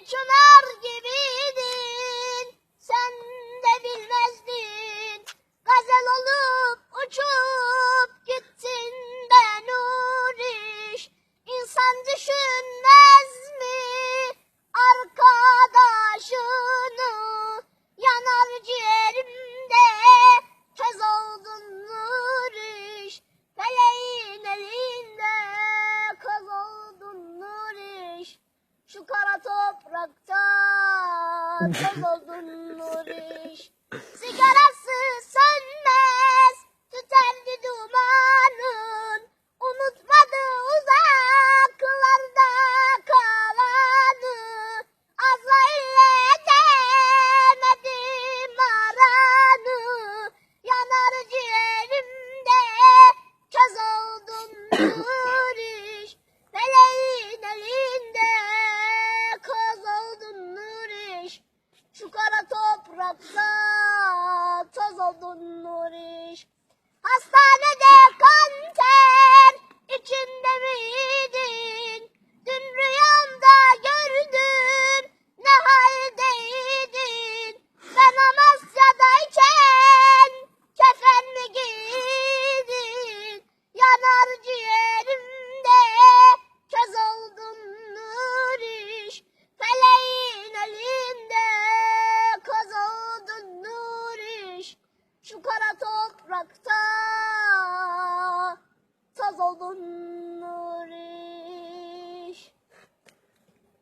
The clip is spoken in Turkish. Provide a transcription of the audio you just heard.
Good job. Şu kara toprakta toz oldun Nuriş. Sigarası sönmez, tüterdi dumanın. Unutmadı uzaklarda kalanı. Azrail'le edemedim aranı. Yanar ciğerimde köz oldun Nuriş. Yoksa toz oldun Nuriş. Hastanede kanser içinde miydin? Dün rüyamda gördüm ne haldeydin? Ben Amasya'dayken kefen mi giydin? Yanar ciğer 아,